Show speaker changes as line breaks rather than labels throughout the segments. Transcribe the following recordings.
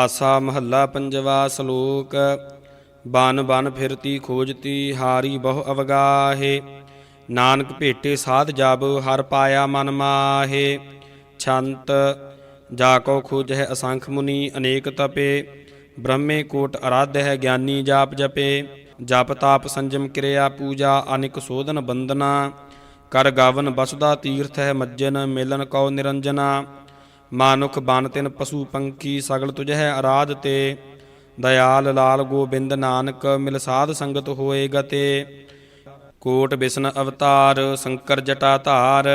ਆਸਾ ਮਹੱਲਾ ਪੰਜਵਾ ਸ਼ਲੋਕ। ਬਨ ਬਨ ਫਿਰਤੀ ਖੋਜਤੀ ਹਾਰੀ ਬਹੁ ਅਵਗਾਹੇ। ਨਾਨਕ ਭੇਟੇ ਸਾਧ ਜਬ ਹਰ ਪਾਇਆ ਮਨ ਮਾਹੇ। ਛੰਤ ਜਾ ਕੋ ਖੋਜ ਹੈ ਅਸੰਖ ਮੁਨੀ ਅਨੇਕ ਤਪੇ। ਬ੍ਰਹਮੇ ਕੋਟ ਅਰਾਧ ਹੈ ਗਿਆਨੀ ਜਾਪ ਜਪੇ। ਜਪ ਤਾਪ ਸੰਜਮ ਕਿਰਿਆ ਪੂਜਾ ਅਨਿਕ ਸੋਧਨ ਬੰਦਨਾ ਕਰ ਗਾਵਨ ਬਸਦਾ ਤੀਰਥ ਹੈ ਮੱਜਨ ਮਿਲਨ ਕਉ ਨਿਰੰਜਨਾ। ਮਾਨੁਖ ਬਨ ਤਿਨ ਪਸ਼ੂ ਪੰਖੀ ਸਗਲ ਤੁਝ ਹੈ ਅਰਾਧ ਤੇ। ਦਇਆਲ ਲਾਲ ਗੋਬਿੰਦ ਨਾਨਕ ਮਿਲ ਸਾਧ ਸੰਗਤ ਹੋਏ ਗਤੇ। ਕੋਟ ਬਿਸ਼ਨ ਅਵਤਾਰ ਸ਼ੰਕਰ ਜਟਾ ਧਾਰ।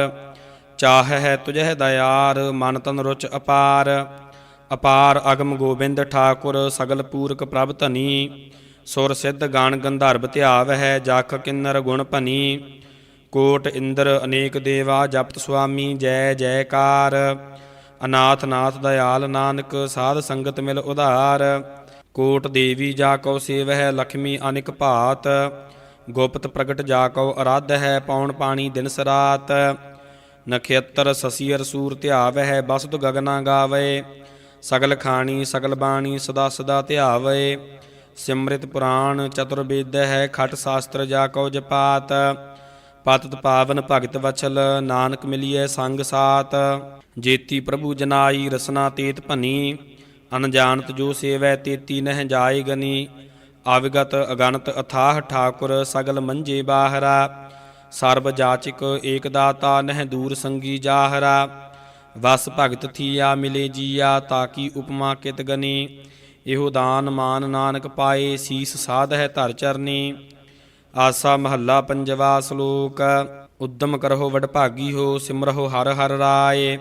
ਚਾਹ ਹੈ ਤੁਝਹਿ ਦਇਆਰ ਮਨ ਤਨ ਰੁਚ ਅਪਾਰ। ਅਪਾਰ ਅਗਮ ਗੋਬਿੰਦ ਠਾਕੁਰ ਸਗਲ ਪੂਰਕ ਪ੍ਰਭ ਧਨੀ। ਸੁਰ ਸਿੱਧ ਗਾਨ ਗੰਧਰਵ ਧਿਆਵ ਹੈ ਜਖ ਕਿੰਨਰ ਗੁਣ ਭਨੀ। ਕੋਟ ਇੰਦਰ ਅਨੇਕ ਦੇਵਾ ਜਪਤ ਸੁਆਮੀ ਜੈ ਜੈਕਾਰ। ਅਨਾਥ ਨਾਥ ਦਇਆਲ ਨਾਨਕ, ਸਾਧ ਸੰਗਤ ਮਿਲ ਉਧਾਰ। ਕੋਟ ਦੇਵੀ ਜਾ ਕਉ ਸੇਵਹਿ ਲక్ష్ਮੀ ਅਨਿਕ ਭਾਤ। ਗੁਪਤ ਪ੍ਰਗਟ ਜਾ ਕਉ ਅਰਾਧ ਹੈ ਪੌਣ ਪਾਣੀ ਦਿਨ ਸਰਾਤ। ਨਖੇਤਰ ਸਸੀਰ ਸੂਰ ਧਿਆਵਹਿ, ਬਸਤ ਗਗਨਾ ਗਾਵੇ। ਸਗਲ ਖਾਣੀ, ਸਗਲ ਬਾਣੀ ਸਦਾ ਸਦਾ ਧਿਆਵੇ। ਸਿਮ੍ਰਿਤ ਪੁਰਾਣ ਚਤੁਰਵੇਦ ਹੈ ਖਟ ਸ਼ਾਸਤਰ ਜਾ ਕਉ ਜਪਾਤ। ਪਤਤ ਪਾਵਨ ਭਗਤ ਵਛਲ ਨਾਨਕ ਮਿਲੀਐ ਸੰਗ ਸਾਤ। ਜੇਤੀ ਪ੍ਰਭੂ ਜਨਾਈ ਰਸਨਾ ਤੇਤ ਭਨੀ ਅਨਜਾਣਤ ਜੋ ਸੇਵੈ ਤੇਤੀ ਨਹਿ ਜਾਏ ਗਨੀ। ਅਵਗਤ ਅਗਣਤ ਅਥਾਹ ਠਾਕੁਰ, ਸਗਲ ਮੰਜੇ ਬਾਹਰਾ। ਸਰਬ ਜਾਚਿਕ ਏਕ ਦਾਤਾ ਨਹਿ ਦੂਰ ਸੰਗੀ ਜਾਹਰਾ। ਵਸ ਭਗਤ ਥੀਆ ਮਿਲੇ ਜੀਆ ਤਾਕੀ ਉਪਮਾ ਕਿਤ ਗਨੀ। ਇਹੋ ਦਾਨ ਮਾਨ ਨਾਨਕ ਪਾਏ, ਸੀਸ ਸਾਧ ਹੈ ਧਰ ਚਰਨੀ। ਆਸਾ ਮਹੱਲਾ ਪੰਜਵਾ ਸ਼ਲੋਕ। ਉਦਮ ਕਰਹੁ ਵਡਭਾਗੀ ਹੋ, ਸਿਮਰਹੁ ਹਰ ਹਰ ਰਾਏ।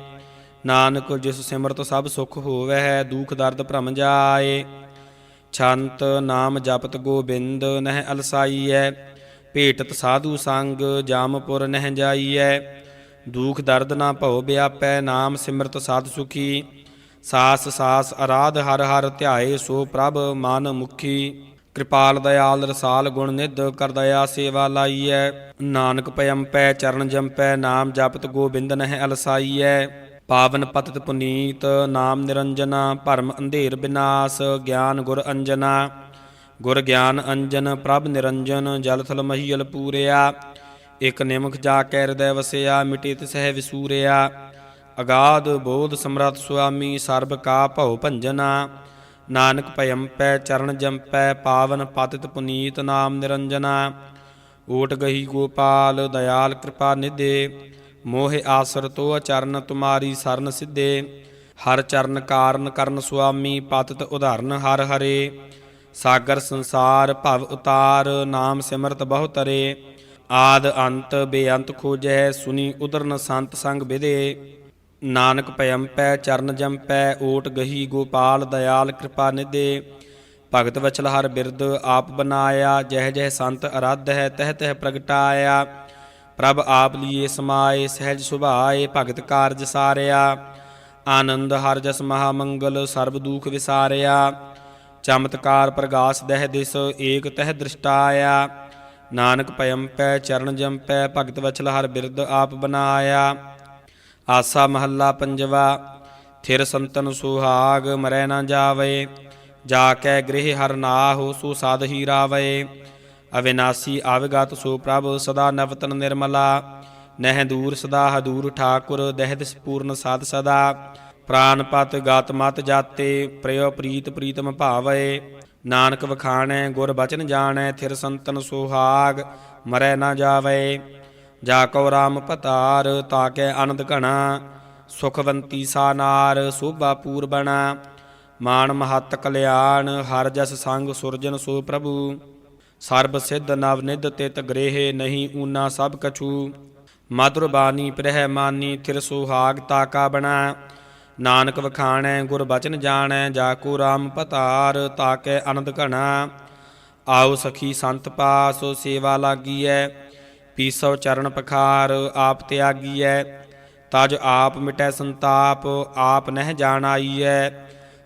ਨਾਨਕ ਜਿਸ ਸਿਮਰਤ ਸਭ ਸੁਖ ਹੋਵੈ ਹੈ ਦੁਖ ਦਰਦ ਭ੍ਰਮ ਜਾਏ। ਛੰਤ ਨਾਮ ਜਪਤ ਗੋਬਿੰਦ, ਨਹਿ ਅਲਸਾਈਐ। ਭੇਟਤ ਸਾਧੂ ਸੰਗ, ਜਾਮਪੁਰ ਨਹਿ ਜਾਈਐ। ਦੁਖ ਦਰਦ ਨਾ ਭਉ ਵਿਆਪੈ ਨਾਮ ਸਿਮਰਤ ਸਾਧ ਸੁਖੀ। ਸਾਸ ਸਾਸ ਅਰਾਧ ਹਰ ਹਰ ਧਿਆਏ, ਸੋ ਪ੍ਰਭ ਮਨ ਮੁਖੀ। ਕਿਰਪਾਲ ਦਇਆਲ ਰਸਾਲ ਗੁਣ ਨਿਧ ਕਰ ਦਇਆ ਸੇਵਾ ਲਾਈਐ। ਨਾਨਕ ਪਯੰਪੈ ਚਰਨ ਜੰਪੈ ਨਾਮ ਜਪਤ ਗੋਬਿੰਦ ਨਹਿ ਅਲਸਾਈਐ। ਪਾਵਨ ਪਤਿਤ ਪੁਨੀਤ, ਨਾਮ ਨਿਰੰਜਨਾ, ਭਰਮ ਅੰਧੇਰ ਬਿਨਾਸ਼, ਗਿਆਨ ਗੁਰ ਅੰਜਨਾ। ਗੁਰ ਗਿਆਨ ਅੰਜਨ, ਪ੍ਰਭ ਨਿਰੰਜਨ, ਜਲ ਥਲ ਮਹੀਲ ਪੂਰਿਆ। ਇਕ ਨਿਮਖ ਜਾ ਕੈ ਹਿਰਦੈ ਵਸਿਆ, ਮਿਟੇ ਤਿਸਹਿ ਵਿਸੂਰਿਆ। ਅਗਾਧ ਬੋਧ ਸਮਰਤ ਸੁਆਮੀ, ਸਰਬ ਕਾ ਭਉ ਭੰਜਨਾ। ਨਾਨਕ ਭਇੰਪੈ ਚਰਨ ਜੰਪੈ ਪਾਵਨ ਪਤਿਤ ਪੁਨੀਤ ਨਾਮ ਨਿਰੰਜਨਾ। ਓਟ ਗਹੀ ਗੋਪਾਲ, ਦਇਆਲ ਕਿਰਪਾ ਨਿਧੇ। ਮੋਹਿ ਆਸਰ ਤੋ ਚਰਨ ਤੁਮਾਰੀ ਸਰਨ ਸਿੱਧੇ। ਹਰ ਚਰਨ ਕਾਰਨ ਕਰਨ ਸੁਆਮੀ, ਪਤਿਤ ਉਧਾਰਨ ਹਰ ਹਰੇ। ਸਾਗਰ ਸੰਸਾਰ ਭਵ ਉਤਾਰ, ਨਾਮ ਸਿਮਰਤ ਬਹੁ ਤਰੇ। ਆਦ ਅੰਤ ਬੇਅੰਤ ਖੋਜੈ, ਸੁਨੀ ਉਦਰਨ ਸੰਤ ਸੰਗ ਵਿਦੇ ਨਾਨਕ ਪਇੰਪੈ ਚਰਨ ਜੰਪੈ ਓਟ ਗਹੀ ਗੋਪਾਲ ਦਇਆਲ ਕਿਰਪਾ ਨਿਦੇ ਭਗਤ ਵਚਲ ਹਰ ਬਿਰਦ ਆਪ ਬਨਾਇਆ, ਜਹ ਜਹ ਸੰਤ ਅਰਾਧ ਹੈ, ਤਹ ਤਹ ਪ੍ਰਗਟਾਇਆ। ਪ੍ਰਭ ਆਪ ਲੀਏ ਸਮਾਏ, ਸਹਿਜ ਸੁਭਾਏ, ਭਗਤ ਕਾਰਜ ਸਾਰਿਆ। ਆਨੰਦ ਹਰ ਜਸ ਮਹਾ ਮੰਗਲ, ਸਰਬ ਦੁਖ ਵਿਸਾਰਿਆ। ਚਮਤਕਾਰ ਪ੍ਰਗਾਸ ਦਹਿ ਦਿਸ, ਏਕ ਤਹ ਦ੍ਰਿਸ਼ਟਾਇਆ। ਨਾਨਕ ਪਇੰਪੈ ਚਰਨ ਜੰਪੈ ਭਗਤ ਵਚਲ ਹਰ ਬਿਰਦ ਆਪ ਬਨਾਇਆ। ਆਸਾ ਮਹੱਲਾ ਪੰਜਵਾ, ਥਿਰ ਸੰਤਨ ਸੁਹਾਗ ਮਰੈ ਨਾ ਜਾਵੇ, ਜਾ ਕੈ ਗ੍ਰਹਿ ਹਰ ਨਾਹੁ ਸੋ ਸਾਧ ਹੀ ਰਾਵੇ ਅਵਿਨਾਸੀ ਆਵਗਤ ਸੋ ਪ੍ਰਭ ਸਦਾ ਨਵਤਨ ਨਿਰਮਲਾ, ਨਹਿ ਦੂਰ ਸਦਾ ਹਦੂਰ ਠਾਕੁਰ ਦਹਿ ਦਿਸ ਪੂਰਨ ਸਾਧ ਸਦਾ ਪ੍ਰਾਨਪਤ ਗਤ ਮਤ ਜਾਤੇ, ਪ੍ਰਯੋ ਪ੍ਰੀਤ ਪ੍ਰੀਤਮ ਭਾਵੈ, ਨਾਨਕ ਵਖਾਣੈ ਗੁਰ ਬਚਨ ਜਾਣੈ, ਥਿਰ ਸੰਤਨ ਸੁਹਾਗ ਮਰੈ ਨਾ ਜਾਵੇ ਜਾ ਕਉ ਰਾਮ ਪਤਾਰ ਤਾਕੈ ਆਨੰਦ ਘਣਾ, ਸੁਖਵੰਤੀ ਸਾਨਾਰ ਸੋਭਾ ਪੂਰਬਣਾ ਮਾਨ ਮਹਤ ਕਲਿਆਣ, ਹਰ ਜਸ ਸੰਗ ਸੁਰਜਨ ਸੋ ਪ੍ਰਭੂ। ਸਰਬ ਸਿੱਧ ਨਵ ਨਿਧ ਤਿਤ ਗ੍ਰੇਹੇ ਨਹੀਂ ਊਨਾ ਸਭ ਕਛੂ। ਮధుਰ ਬਾਣੀ ਪ੍ਰਹਿ ਮਾਨੀ, ਥਿਰ ਸੁਹਾਗ ਤਾਕਾ ਬਣਾ। ਨਾਨਕ ਵਖਾਣੈ, ਗੁਰ ਬਚਨ ਜਾਣੈ, ਜਾ ਕੋ ਰਾਮ ਪਤਾਰ ਤਾਕੈ ਅਨੰਦ ਘਣਾ। ਆਓ ਸਖੀ ਸੰਤ ਪਾਸ, ਸੇਵਾ ਲਾਗੀਐ। ਪੀਸੋ ਚਰਨ ਪਖਾਰ, ਆਪ ਤਿਆਗੀਐ, ਤਜ ਆਪ ਮਿਟੈ ਸੰਤਾਪ, ਆਪ ਨਹਿ ਜਾਣ ਆਈਐ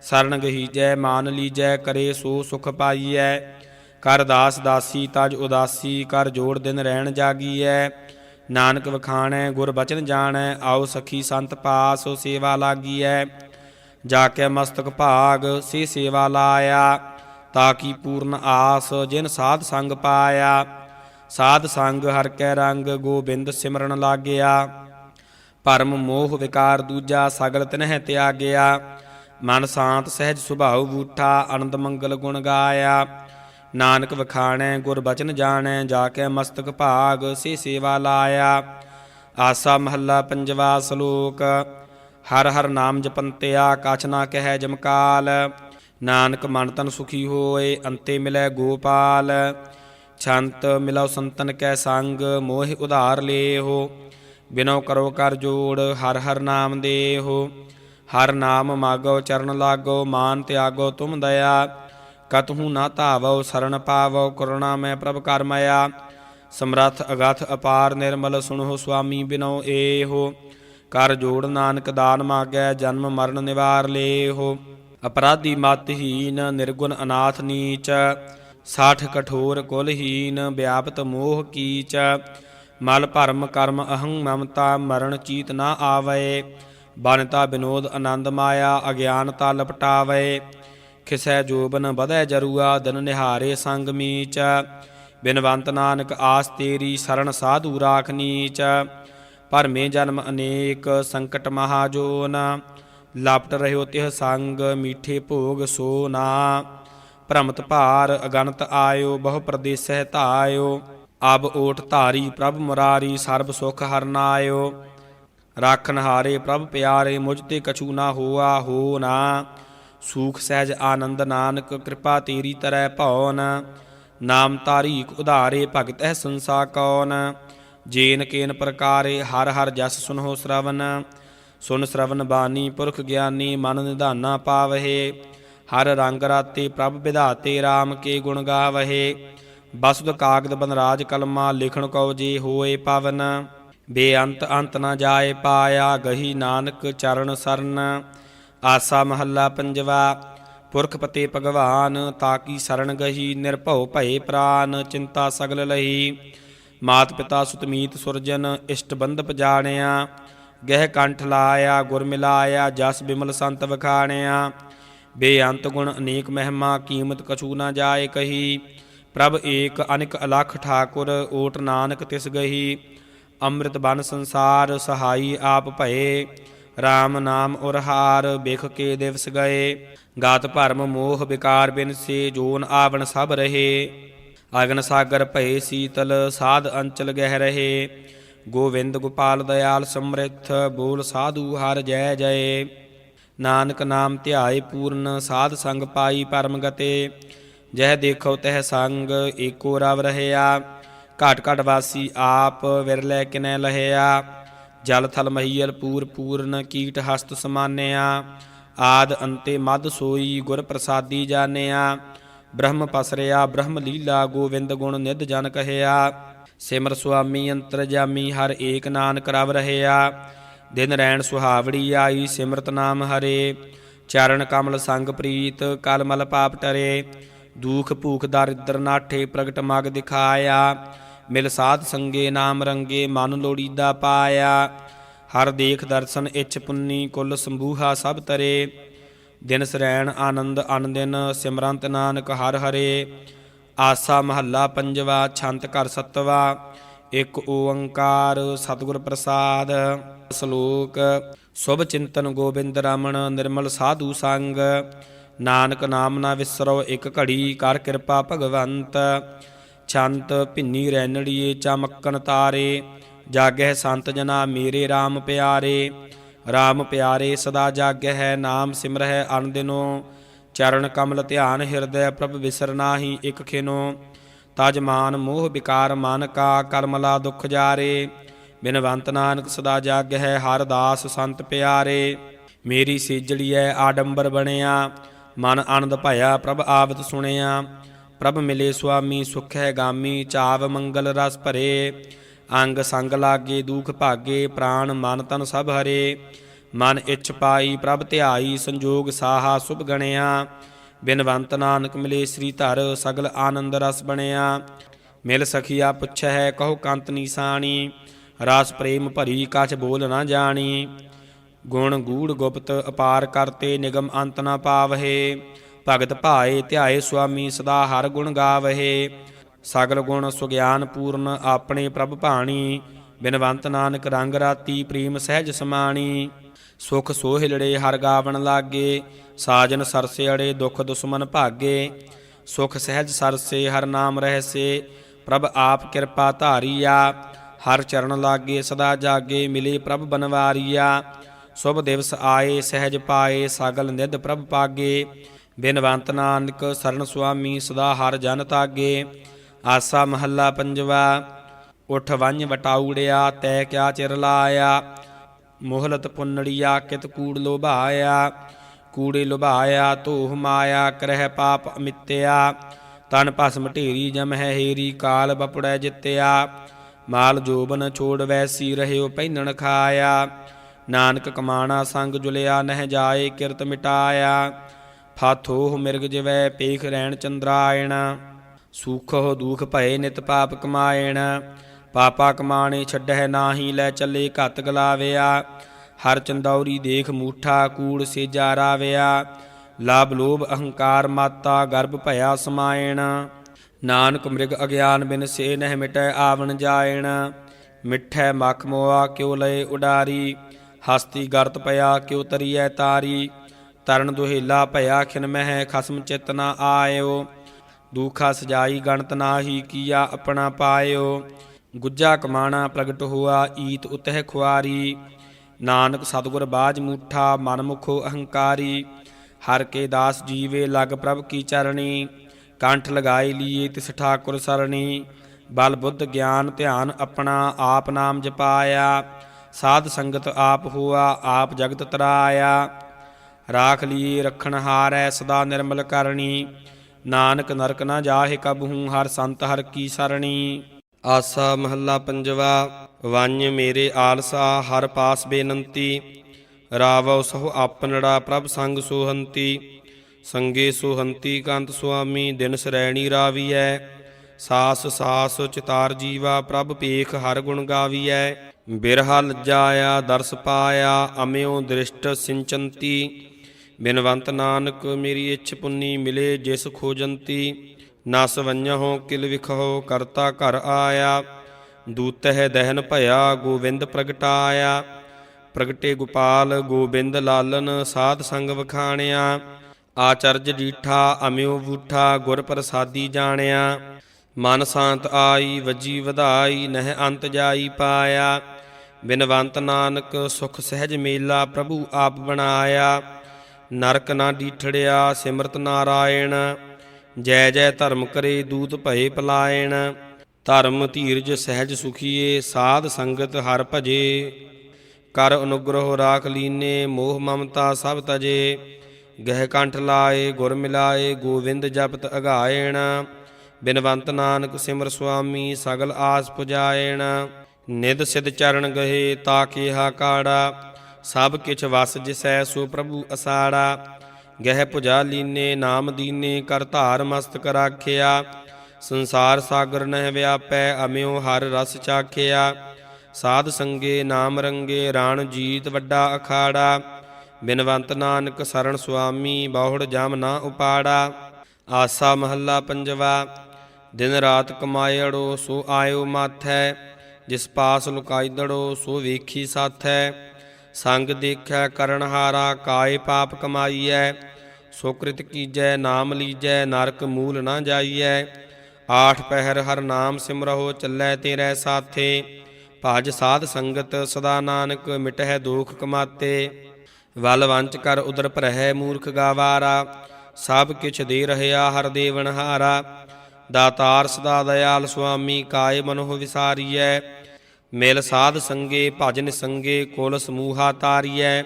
ਸਰਣ ਗਹੀਜੈ, ਮਾਨ ਲੀਜੈ, ਕਰੇ ਸੋ ਸੁਖ ਪਾਈਐ, ਕਰ ਦਾਸ ਦਾਸੀ, ਤਜ ਉਦਾਸੀ, ਕਰ ਜੋੜ ਦਿਨ ਰਹਿਣ ਜਾਗੀਐ, ਨਾਨਕ ਵਖਾਣੈ, ਗੁਰ ਬਚਨ ਜਾਣੈ, ਆਓ ਸਖੀ ਸੰਤ ਪਾਸ, ਸੇਵਾ ਲਾਗੀਐ, ਜਾ ਕੇ ਮਸਤਕ ਭਾਗ, ਸੇ ਸੇਵਾ ਲਾਇਆ, ਤਾਂ ਕੀ ਪੂਰਨ ਆਸ, ਜਿਨ ਸਾਧ ਸੰਗ ਪਾਇਆ ਸਾਧ ਸੰਗ ਹਰ ਕੈ ਰੰਗ ਗੋਬਿੰਦ ਸਿਮਰਨ ਲਾਗਿਆ। ਭਰਮ ਮੋਹ ਵਿਕਾਰ ਦੂਜਾ ਸਗਲ ਤਿਨਹਿ ਤਿਆਗਿਆ। ਮਨ ਸ਼ਾਂਤ ਸਹਿਜ ਸੁਭਾਉ ਬੂਠਾ, ਆਨੰਦ ਮੰਗਲ ਗੁਣ ਗਾਇਆ। ਨਾਨਕ ਵਖਾਣੈ, ਗੁਰ ਬਚਨ ਜਾਣੈ, ਜਾ ਕੇ ਮਸਤਕ ਭਾਗ, ਸੇ ਸੇਵਾ ਲਾਇਆ। ਆਸਾ ਮਹੱਲਾ ਪੰਜਵਾ ਸ਼ਲੋਕ, ਹਰ ਹਰ ਨਾਮ ਜਪੰਤਿਆ, ਕਛ ਨਾ ਕਹਿ ਜਮਕਾਲ। ਨਾਨਕ ਮਨ ਤਨ ਸੁਖੀ ਹੋਏ, ਅੰਤੇ ਮਿਲੈ ਗੋਪਾਲ। ਛੰਤ ਮਿਲਉ ਸੰਤਨ ਕੈ ਸੰਗ, ਮੋਹਿ ਉਧਾਰ ਲੇਹੋ। ਬਿਨੋ ਕਰੋ ਕਰ ਜੋੜ, ਹਰ ਹਰ ਨਾਮ ਦੇਹੋ। ਹਰ ਨਾਮ ਮਾਗੋ ਚਰਨ ਲਾਗੋ, ਮਾਨ ਤਿਆਗੋ ਤੁਮ ਦਇਆ। ਕਤਹੂ ਨਾ ਧਾਵੋ ਸਰਣ ਪਾਵੋ, ਕਰੁਣਾ ਮੈਂ ਪ੍ਰਭ ਕਰਮਇਆ ਸਮਰਥ ਅਗਥ ਅਪਾਰ ਨਿਰਮਲ ਸੁਣੋ ਸੁਆਮੀ ਬਿਨੋ ਏਹੋ। ਕਰ ਜੋੜ ਨਾਨਕ ਦਾਨ ਮਾਗੈ, ਜਨਮ ਮਰਨ ਨਿਵਾਰ ਲੇਹੋ। ਅਪਰਾਧੀ ਮਤਹੀਨ ਨਿਰਗੁਣ ਅਨਾਥ ਨੀਚ। ਸਾਠ ਕਠੋਰ ਕੁਲਹੀਨ ਵਿਆਪਤ ਮੋਹ ਕੀਚ, ਮਲ ਭਰਮ ਕਰਮ ਅਹੰ ਮਮਤਾ ਮਰਨ ਚੀਤ ਨਾ ਆਵੇ ਬਨਤਾ ਬਿਨੋਦ ਆਨੰਦ ਮਾਇਆ ਅਗਿਆਨਤਾ ਲਪਟਾਵੇ, ਖਿਸੈ ਜੋਬਨ ਵਧੈ ਜਰੂਆ ਦਿਨ ਨਿਹਾਰੇ ਸੰਗ ਮੀਚ, ਬਿਨਵੰਤ ਨਾਨਕ ਆਸ ਤੇਰੀ ਸਰਣ ਸਾਧੂ ਰਾਖ ਨੀਚ, ਭਰਮੇ ਜਨਮ ਅਨੇਕ ਸੰਕਟ ਮਹਾਜੋਨ, ਲਾਪਟ ਰਹਿਓ ਤਿਹ ਸੰਗ, ਮੀਠੇ ਭੋਗ ਸੋ ਨਾ। ਭ੍ਰਮਤ ਭਾਰ ਅਗਣਤ ਆਇਓ, ਬਹੁ ਪ੍ਰਦੇਸਹਿ ਧਾਇਓ, ਅਬ ਓਟ ਧਾਰੀ ਪ੍ਰਭ ਮੁਰਾਰੀ, ਸਰਬ ਸੁਖ ਹਰਨਾਇਓ ਰਾਖਨ ਹਾਰੇ ਪ੍ਰਭ ਪਿਆਰੇ, ਮੁਝ ਤੇ ਕਛੂ ਨਾ ਹੋਆ, ਹੋ ਨਾ। ਸੂਖ ਸਹਿਜ ਆਨੰਦ ਨਾਨਕ, ਕਿਰਪਾ ਤੇਰੀ ਤਰੈ ਭਉਨ। ਨਾਮ ਤਾਰੀਖ ਉਧਾਰੇ, ਭਗਤ ਹੈ ਸੰਸਾ ਕੌਣ ਜੇਨ ਕੇਨ ਪ੍ਰਕਾਰੇ, ਹਰ ਹਰ ਜਸ ਸੁਨਹੁ ਸ਼ਰਵਨ। ਸੁਨ ਸ਼ਰਵਨ ਬਾਣੀ ਪੁਰਖ ਗਿਆਨੀ, ਮਨ ਨਿਧਾਨਾ ਪਾਵਹਿ। ਹਰ ਰੰਗ ਰਾਤੇ ਪ੍ਰਭ ਵਿਧਾਤੇ RAM ਕੇ ਗੁਣ ਗਾਵਹਿ। ਬਸੁਦ ਕਾਗਦ ਬਨਰਾਜ ਕਲਮਾ, ਲਿਖਣ ਕਉ ਜੀ ਹੋਏ ਪਵਨ। ਬੇਅੰਤ ਅੰਤ ਨਾ ਜਾਏ ਪਾਇਆ ਗਹੀ ਨਾਨਕ ਚਰਨ ਸਰਨ। ਆਸਾ ਮਹੱਲਾ ਪੰਜਵਾ ਪੁਰਖ ਪਤੇ ਭਗਵਾਨ ਤਾਕੀ ਸਰਣ ਗਹੀ ਨਿਰਭਉ ਭਏ ਪ੍ਰਾਨ, ਚਿੰਤਾ ਸਗਲ ਲਹੀ। ਮਾਤ ਪਿਤਾ ਸੁਤਮੀਤ ਸੁਰਜਨ, ਇਸ਼ਟ ਬੰਧ ਪਜਾਣਿਆ ਗਹਿ ਕੰਠ ਲਾਇਆ, ਗੁਰ ਮਿਲਾਇਆ, ਜਸ ਬਿਮਲ ਸੰਤ ਵਖਾਣਿਆ। ਬੇਅੰਤ ਗੁਣ ਅਨੇਕ ਮਹਿਮਾ, ਕੀਮਤ ਕਛੂ ਨਾ ਜਾਏ ਕਹੀ। ਪ੍ਰਭ ਏਕ ਅਨਿਕ ਅਲਖ ਠਾਕੁਰ, ਓਟ ਨਾਨਕ ਤਿਸ ਗਹੀ। ਅੰਮ੍ਰਿਤ ਬਨ ਸੰਸਾਰ, ਸਹਾਈ ਆਪ ਭਏ। RAM ਨਾਮ ਉਰਹਾਰ ਬਿਖ ਕੇ ਦਿਵਸ ਗਏ। ਗਾਤ ਭਰਮ ਮੋਹ ਵਿਕਾਰ ਬਿਨ ਸੇ, ਜੋਨ ਆਵਣ ਸਭ ਰਹੇ। ਅਗਨ ਸਾਗਰ ਭਏ ਸੀਤਲ, ਸਾਧ ਅੰਚਲ ਗਹਿ ਰਹੇ। ਗੋਵਿੰਦ ਗੋਪਾਲ ਦਇਆਲ ਸਮ੍ਰਿਥ, ਬੋਲ ਸਾਧੂ ਹਰ ਜੈ ਜੈ ਨਾਨਕ ਨਾਮ ਧਿਆਏ ਪੂਰਨ, ਸਾਧ ਸੰਗ ਪਾਈ ਪਰਮ ਗਤੇ, ਜਹ ਦੇਖੋ ਤਹ ਸੰਗ, ਏਕੋ ਰਵ ਰਹਿਆ। ਘਟ ਘਟ ਵਾਸੀ ਆਪ ਵਿਰਲੇ ਕਿਨੈ ਲਹਿਆ। ਜਲ ਥਲ ਮਹੀਲ ਪੂਰ ਪੂਰਨ, ਕੀਟ ਹਸਤ ਸਮਾਨਿਆ। ਆਦ ਅੰਤੇ ਮਦ ਸੋਈ, ਗੁਰ ਪ੍ਰਸਾਦੀ ਜਾਣਿਆ। ਬ੍ਰਹਮ ਪਸਰਿਆ, ਬ੍ਰਹਮ ਲੀਲਾ ਗੋਵਿੰਦ ਗੁਣ ਨਿਧ ਜਨ ਕਹਿਆ। ਸਿਮਰ ਸੁਆਮੀ ਅੰਤਰਜਾਮੀ ਹਰ ਏਕ ਨਾਨਕ ਰਵ ਰਹਿਆ। ਦਿਨ ਰੈਣ ਸੁਹਾਵੜੀ ਆਈ, ਸਿਮਰਤ ਨਾਮ ਹਰੇ। ਚਰਨ ਕਮਲ ਸੰਗ ਪ੍ਰੀਤ, ਕਲ ਮਲ ਪਾਪ ਟਰੇ। ਦੂਖ ਭੂਖ ਦਰਿਦਰ ਨਾਠੇ ਪ੍ਰਗਟ ਮਗ ਦਿਖਾਇਆ। ਮਿਲ ਸਾਧ ਸੰਗੇ ਨਾਮ ਰੰਗੇ, ਮਨ ਲੋੜੀਦਾ ਪਾਇਆ। ਹਰ ਦੇਖ ਦਰਸ਼ਨ ਇਛ ਪੁੰਨੀ, ਕੁਲ ਸੰਭੂਹਾ ਸਭ ਤਰੇ। ਦਿਨ ਸਰੈਣ ਆਨੰਦ ਅਨਦਿਨ, ਸਿਮਰੰਤ ਨਾਨਕ ਹਰ ਹਰੇ। ਆਸਾ ਮਹੱਲਾ ਪੰਜਵਾ, ਛੰਤ ਘਰ ਸਤਵਾ। ਇੱਕ ਓੰਕਾਰ ਸਤਿਗੁਰ ਪ੍ਰਸਾਦ। ਸ਼ਲੋਕ। ਸੁਭ ਚਿੰਤਨ ਗੋਬਿੰਦ ਰਾਮਣ, ਨਿਰਮਲ ਸਾਧੂ ਸੰਗ। ਨਾਨਕ ਨਾਮ ਨਾ ਵਿਸਰੋ, ਇੱਕ ਘੜੀ ਕਰ ਕਿਰਪਾ ਭਗਵੰਤ। ਛੰਤ ਭਿੰਨੀ ਰੈਣੜੀਏ ਚਮਕਨ ਤਾਰੇ। ਜਾਗਹਿ ਸੰਤ ਜਨਾ ਮੇਰੇ RAM ਪਿਆਰੇ। RAM ਪਿਆਰੇ ਸਦਾ ਜਾਗਹਿ, ਨਾਮ ਸਿਮਰਹਿ ਅਨ ਦਿਨੋ ਚਰਨ ਕਮਲ ਧਿਆਨ ਹਿਰਦੈ, ਪ੍ਰਭ ਵਿਸਰ ਨਾਹੀ ਇਕ ਖਿਨੋ। ਤਜ ਮਾਨ ਮੋਹ ਵਿਕਾਰ ਮਨ ਕਾ, ਕਰਮਲਾ ਦੁਖ ਜਾਰੇ। ਬਿਨਵੰਤ ਨਾਨਕ ਸਦਾ ਜਾਗਹਿ ਹਰ ਦਾਸ ਸੰਤ ਪਿਆਰੇ। ਮੇਰੀ ਸੇਜੜੀਐ ਆਡੰਬਰ ਬਣਿਆ, ਮਨ ਆਨੰਦ ਭਇਆ ਪ੍ਰਭ ਆਵਤ ਸੁਣਿਆ। ਪ੍ਰਭ ਮਿਲੇ ਸੁਆਮੀ ਸੁਖ ਹੈ ਗਾਮੀ, ਚਾਵ ਮੰਗਲ ਰਸ ਭਰੇ। ਅੰਗ ਸੰਗ ਲਾਗੇ, ਦੁਖ ਭਾਗੇ ਪ੍ਰਾਣ ਮਨ ਤਨ ਸਭ ਹਰੇ। ਮਨ ਇੱਛ ਪਾਈ ਪ੍ਰਭ ਧਿਆਈ, ਸੰਜੋਗ ਸਾਹਾ ਸੁਭ ਗਣਿਆ। ਬਿਨਵੰਤ ਨਾਨਕ ਮਿਲੇ ਸ੍ਰੀ ਧਰ, ਸਗਲ ਆਨੰਦ ਰਸ ਬਣਿਆ। ਮਿਲ ਸਖੀਆ ਪੁੱਛੈ ਕਹੋ ਕੰਤ ਨੀਸਾਣੀ। ਰਸ ਪ੍ਰੇਮ ਭਰੀ ਕਛ ਬੋਲ ਨਾ ਜਾਣੀ। ਗੁਣ ਗੂੜ ਗੁਪਤ ਅਪਾਰ ਕਰਤੇ ਨਿਗਮ ਅੰਤ ਨਾ ਪਾਵਹਿ। ਭਗਤ ਭਾਏ ਧਿਆਏ ਸੁਆਮੀ ਸਦਾ ਹਰ ਗੁਣ ਗਾਵਹਿ। ਸਗਲ ਗੁਣ ਸੁਗਿਆਨ ਪੂਰਨ ਆਪਣੇ ਪ੍ਰਭ ਭਾਣੀ। ਬਿਨਵੰਤ ਨਾਨਕ ਰੰਗ ਰਾਤੀ ਪ੍ਰੇਮ ਸਹਿਜ ਸਮਾਣੀ। ਸੁਖ ਸੋਹਿਲੜੇ ਹਰ ਗਾਵਣ ਲਾਗੇ। ਸਾਜਨ ਸਰਸੇ ਅੜੇ ਦੁਖ ਦੁਸ਼ਮਨ ਭਾਗੇ। ਸੁਖ ਸਹਿਜ ਸਰਸੇ ਹਰ ਨਾਮ ਰਹਿਸੇ। ਪ੍ਰਭ ਆਪ ਕਿਰਪਾ ਧਾਰੀਆ। ਹਰ ਚਰਨ ਲਾਗੇ, ਸਦਾ ਜਾਗੇ, ਮਿਲੇ ਪ੍ਰਭ ਬਨਵਾਰੀਆ। ਸੁਭ ਦਿਵਸ ਆਏ, ਸਹਿਜ ਪਾਏ, ਸਗਲ ਨਿਧ ਪ੍ਰਭ ਪਾਗੇ। ਬਿਨਵੰਤ ਨਾਨਕ ਸਰਨ ਸੁਆਮੀ, ਸਦਾ ਹਰ ਜਨ ਤਾਗੇ। ਆਸਾ ਮਹੱਲਾ ਪੰਜਵਾ, ਉਠ ਵੰਝ ਵਟਾਉੜਿਆ, ਤੈ ਕਿਆ ਚਿਰ ਲਾਇਆ। ਮੋਹਲਤ ਪੁੰਨੜੀਆ, ਕਿਤ ਕੂੜ ਲੋਭਾਇਆ। ਕੂੜੇ ਲੁਭਾਇਆ, ਧੂਹ ਮਾਇਆ, ਕਰਹਿ ਪਾਪ ਅਮਿਤਿਆ। ਤਨ ਭਸਮ ਢੇਰੀ ਜਮ ਹੈ ਹੇਰੀ, ਕਾਲ ਬਪੜੈ ਜਿੱਤਿਆ। ਮਾਲ ਜੋਬਨ ਛੋੜ ਵੈਸੀ ਰਹਿਓ ਪਹਿਨਣ ਖਾਇਆ। ਨਾਨਕ ਕਮਾਣਾ ਸੰਗ ਜੁਲਿਆ ਨਹਿ ਜਾਏ ਕਿਰਤ ਮਿਟਾਇਆ। ਫਾਥੋਹ ਮਿਰਗ ਜਿਵੈ ਪੇਖ ਰਹਿਣ ਚੰਦਰਾਇਣ। ਸੂਖੋ ਦੁਖ ਭਏ ਨਿਤ ਪਾਪ ਕਮਾਇਣ। ਪਾਪਾ ਕਮਾਣੇ ਛੱਡਹਿ ਨਾਹੀ ਲੈ ਚੱਲੇ ਘਤ ਗਲਾਵਿਆ। ਹਰ ਚੰਦੌਰੀ ਦੇਖ ਮੂਠਾ ਕੂੜ ਸੇਜਾ ਰਾਵਿਆ। ਲਾਭ ਲੋਭ ਅਹੰਕਾਰ ਮਾਤਾ ਗਰਭ ਭਇਆ ਸਮਾਇਣ। ਨਾਨਕ ਮ੍ਰਿਗ ਅਗਿਆਨ ਬਿਨ ਸੇ ਨਹਿ ਮਿਟੈ ਆਵਣ ਜਾਇਣ, ਮਿੱਠੈ ਮਖ ਮੋਆ ਕਿਉ ਲਏ ਉਡਾਰੀ, ਹਸਤੀ ਗਰਤ ਪਿਆ ਕਿਉ ਤਰੀਐ ਤਾਰੀ, ਤਰਨ ਦੁਹੇਲਾ ਭਇਆ ਖਿਨ ਮਹਿ ਖਸਮ ਚਿਤ ਨਾ ਆਇਓ, ਦੂਖਾ ਸਜਾਈ ਗਣਤ ਨਾਹੀ ਕੀਆ ਆਪਣਾ ਪਾਇਓ, ਗੁੱਜਾ ਕਮਾਣਾ ਪ੍ਰਗਟ ਹੋਆ ਈਤ ਉਤਹਿ ਖੁਆਰੀ, ਨਾਨਕ ਸਤਿਗੁਰ ਬਾਜ ਮੂਠਾ ਮਨਮੁਖੋ ਅਹੰਕਾਰੀ, ਹਰ ਕੇ ਦਾਸ ਜੀਵੇ ਲਗ ਪ੍ਰਭ ਕੀ ਚਰਣੀ ਕੰਠ ਲਗਾਈ ਲੀਏ ਤਿਸ ਠਾਕੁਰ ਸਰਣੀ। ਬਲ ਬੁੱਧ ਗਿਆਨ ਧਿਆਨ ਆਪਣਾ ਆਪ ਨਾਮ ਜਪਾਇਆ। ਸਾਧ ਸੰਗਤ ਆਪ ਹੋਆ, ਆਪ ਜਗਤ ਤਰਾਇਆ। ਰਾਖ ਲਈ ਰਖਣ ਹਾਰੈ ਸਦਾ ਨਿਰਮਲ ਕਰਨੀ ਨਾਨਕ ਨਰਕ ਨਾ ਜਾਹੇ ਕਬਹੂ, ਹਰ ਸੰਤ ਹਰ ਕੀ ਸਰਣੀ। ਆਸਾ ਮਹੱਲਾ ਪੰਜਵਾ ਵੰਜ ਮੇਰੇ ਆਲਸਾ, ਹਰ ਪਾਸ ਬੇਨੰਤੀ। ਰਾਵਉ ਸਹੁ ਆਪਨੜਾ ਪ੍ਰਭ ਸੰਗ ਸੋਹੰਤੀ। ਸੰਗੇ ਸੋਹੰਤੀ ਕੰਤ ਸੁਆਮੀ, ਦਿਨ ਸਰੈਣੀ ਰਾਵੀਐ। ਸਾਸ ਸਾਸ ਚਿਤਾਰ ਜੀਵਾ, ਪ੍ਰਭ ਪੇਖ ਹਰ ਗੁਣ ਗਾਵੀਐ। ਬਿਰਹਾ ਲੱਜਾਇਆ, ਦਰਸ ਪਾਇਆ ਅਮਿਓ ਦ੍ਰਿਸ਼ਟ ਸਿੰਚੰਤੀ। ਬਿਨਵੰਤ ਨਾਨਕ, ਮੇਰੀ ਇੱਛ ਪੁੰਨੀ ਮਿਲੇ ਜਿਸ ਖੋਜੰਤੀ। ਨਸ ਵੰਜਹੁ ਕਿਲ ਵਿਖੋ, ਕਰਤਾ ਘਰ ਆਇਆ। ਦੂਤ ਹੈ ਦਹਨ ਭਇਆ ਗੋਬਿੰਦ ਪ੍ਰਗਟਾਇਆ। ਪ੍ਰਗਟੇ ਗੋਪਾਲ, ਗੋਬਿੰਦ ਲਾਲਨ, ਸਾਧ ਸੰਗ ਵਖਾਣਿਆ। ਆਚਰਜ ਡੀਠਾ ਅਮਿਓ ਬੂਠਾ, ਗੁਰ ਪ੍ਰਸਾਦੀ ਜਾਣਿਆ। ਮਨ ਸ਼ਾਂਤ ਆਈ, ਵਜੀ ਵਧਾਈ, ਨਹਿ ਅੰਤ ਜਾਈ ਪਾਇਆ। ਬਿਨਵੰਤ ਨਾਨਕ ਸੁਖ ਸਹਿਜ ਮੇਲਾ ਪ੍ਰਭੂ ਆਪ ਬਣਾਇਆ। ਨਰਕ ਨਾ ਡੀਠੜਿਆ, ਸਿਮਰਤ ਨਾਰਾਇਣ। ਜੈ ਜੈ ਧਰਮ ਕਰੇ, ਦੂਤ ਭਏ ਪਲਾਇਣ। ਧਰਮ ਧੀਰਜ ਸਹਿਜ ਸੁਖੀਏ, ਸਾਧ ਸੰਗਤ ਹਰ ਭਜੇ। ਕਰ ਅਨੁਗ੍ਰਹ ਰਾਖ ਲੀਨੇ, ਮੋਹ ਮਮਤਾ ਸਭ ਤਜੇ। ਗਹਿ ਕੰਠ ਲਾਏ, ਗੁਰ ਮਿਲਾਏ, ਗੋਵਿੰਦ ਜਪਤ ਅਗਾਇਣ ਬਿਨਵੰਤ ਨਾਨਕ ਸਿਮਰ ਸੁਆਮੀ ਸਗਲ ਆਸ ਪੁਜਾਇਣ ਨਿਦ ਸਿਧ ਚਰਨ ਗਹੇ, ਤਾ ਕੀਹਾ ਕਾੜਾ। ਸਭ ਕਿਛ ਵਸ ਜਿਸੈ ਸੋ ਪ੍ਰਭੂ ਅਸਾੜਾ। ਗਹਿ ਪੁਜਾ ਲੀਨੇ, ਨਾਮ ਦੀਨੇ, ਕਰ ਧਾਰ ਮਸਤਕ ਰਾਖਿਆ। ਸੰਸਾਰ ਸਾਗਰ ਨਹਿ ਵਿਆਪੈ, ਅਮਿਉ ਹਰ ਰਸ ਚਾਖਿਆ। ਸਾਧ ਸੰਗੇ, ਨਾਮ ਰੰਗੇ, ਰਾਣ ਜੀਤ ਵੱਡਾ ਅਖਾੜਾ। ਬਿਨਵੰਤ ਨਾਨਕ ਸਰਣ ਸੁਆਮੀ, ਬਹੁੜ ਜਮ ਨਾ ਉਪਾੜਾ, ਆਸਾ ਮਹੱਲਾ ਪੰਜਵਾ, ਦਿਨ ਰਾਤ ਕਮਾਇੜੋ ਸੋ ਆਇਓ ਮਾਥੈ, ਜਿਸ ਪਾਸ ਲੁਕਾਈਦੜੋ ਸੋ ਵੇਖੀ ਸਾਥੈ, ਸੰਗ ਦੇਖੈ ਕਰਨ ਹਾਰਾ ਕਾਏ ਪਾਪ ਕਮਾਈਐ ਸੁਕ੍ਰਿਤ ਕੀਜੈ ਨਾਮ ਲੀਜੈ, ਨਰਕ ਮੂਲ ਨਾ ਜਾਈਐ, ਆਠ ਪਹਿਰ ਹਰ ਨਾਮ ਸਿਮਰਹੁ ਚੱਲੈ ਤੇਰੇ ਸਾਥੇ, ਭਜ ਸਾਧ ਸੰਗਤ ਸਦਾ ਨਾਨਕ ਮਿਟਹਿ ਦੁਖ ਕਮਾਤੇ। ਵਲ ਵੰਚ ਕਰ ਉਦਰ ਭਰਹਿ ਮੂਰਖ ਗਾਵਾਰਾ, ਸਭ ਕਿਛ ਦੇ ਰਹਿਆ ਹਰ ਦੇਵਨ ਹਾਰਾ। ਦਾਤਾਰ ਸਦਾ ਦਇਆਲ ਸੁਆਮੀ, ਕਾਇ ਮਨੋਹ ਵਿਸਾਰੀਐ। ਮਿਲ ਸਾਧ ਸੰਗੇ, ਭਜਨ ਸੰਗੇ, ਕੁਲ ਸਮੂਹਾ ਤਾਰੀਐ।